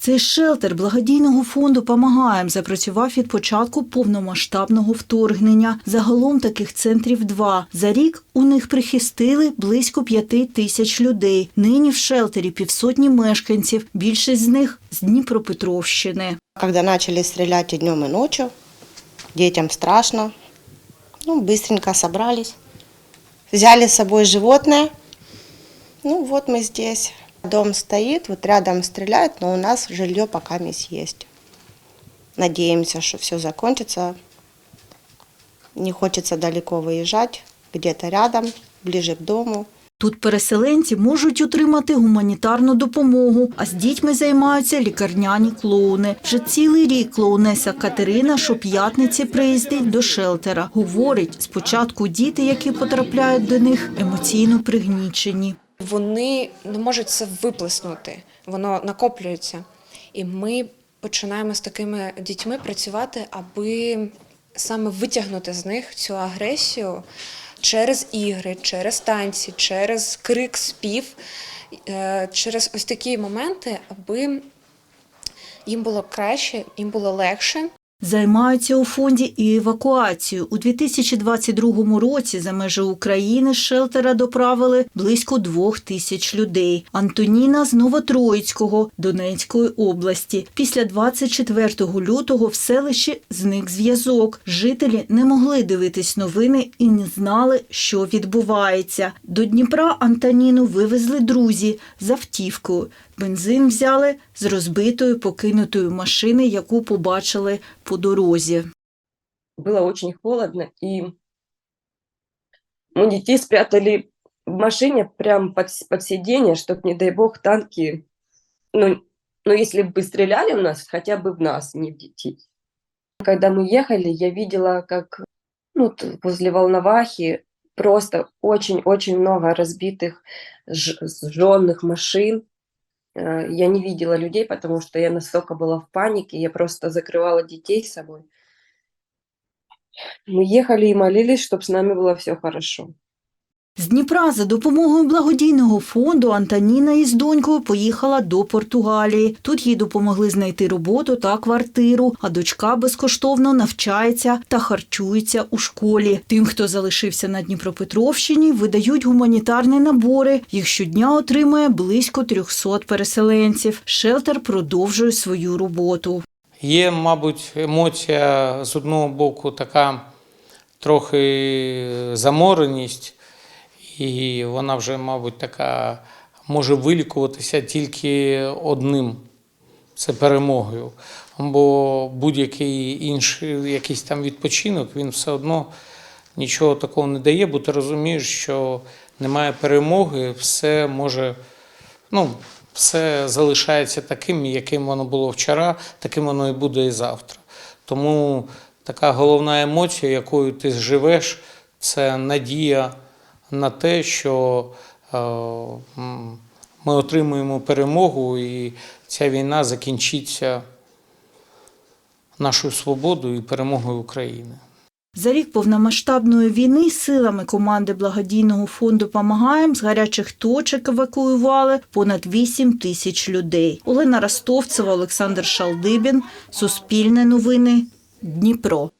Цей шелтер благодійного фонду «Помагаєм» запрацював від початку повномасштабного вторгнення. Загалом таких центрів два. За рік у них прихистили близько п'яти тисяч людей. Нині в шелтері півсотні мешканців, більшість з них з Дніпропетровщини. Когда начали стрелять и днем, и ночью, детям страшно. Ну, быстренько собрались. Взяли с собой животное. Ну, вот мы здесь. Дом стоит, вот рядом стреляют, но у нас жилье пока мисс есть. Надеемся, что все закончится. Не хочется далеко выезжать, где-то рядом, ближе к дому. Тут переселенці можуть отримати гуманітарну допомогу, а з дітьми займаються лікарняні клоуни. Вже цілий рік клоунеса Катерина щоп'ятниці приїздить до шелтера. Говорить, спочатку діти, які потрапляють до них, емоційно пригнічені. Вони не можуть це виплеснути, воно накоплюється. І ми починаємо з такими дітьми працювати, аби саме витягнути з них цю агресію через ігри, через танці, через крик, спів, е, через ось такі моменти, аби їм було краще, їм було легше. Займаються у фонді і евакуацією. У 2022 році за межі України з шелтера доправили близько двох тисяч людей. Антоніна з Новотроїцького Донецької області. Після 24 лютого в селищі зник зв'язок. Жителі не могли дивитись новини і не знали, що відбувається. До Дніпра Антоніну вивезли друзі з автівкою. Бензин взяли з розбитої покинутої машини, яку побачили по дорозі. было очень холодно, и мы детей спрятали в машине прям под, с- под сиденье, чтобы, не дай бог, танки, ну, ну, если бы стреляли в нас, хотя бы в нас, не в детей. Когда мы ехали, я видела, как ну, т- возле Волновахи просто очень-очень много разбитых, ж- сжённых машин. Э, Я не видела людей, потому что я настолько была в панике, я просто закрывала детей с собой. Мы ехали и молились, чтобы с нами было все хорошо. З Дніпра за допомогою благодійного фонду Антоніна із донькою поїхала до Португалії. Тут їй допомогли знайти роботу та квартиру, а дочка безкоштовно навчається та харчується у школі. Тим, хто залишився на Дніпропетровщині, видають гуманітарні набори. Їх щодня отримує близько 300 переселенців. Шелтер продовжує свою роботу. Є, мабуть, емоція з одного боку така трохи замореність, і вона вже, мабуть, така може вилікуватися тільки одним це перемогою. Бо будь-який інший якийсь там відпочинок, він все одно нічого такого не дає, бо ти розумієш, що немає перемоги, все може, ну, все залишається таким, яким воно було вчора, таким воно і буде і завтра. Тому така головна емоція, якою ти живеш, це надія на те, що е, ми отримуємо перемогу, і ця війна закінчиться нашою свободою і перемогою України. За рік повномасштабної війни силами команди благодійного фонду «Помагаєм» з гарячих точок евакуювали понад 8 тисяч людей. Олена Ростовцева, Олександр Шалдибін, Суспільне новини, Дніпро.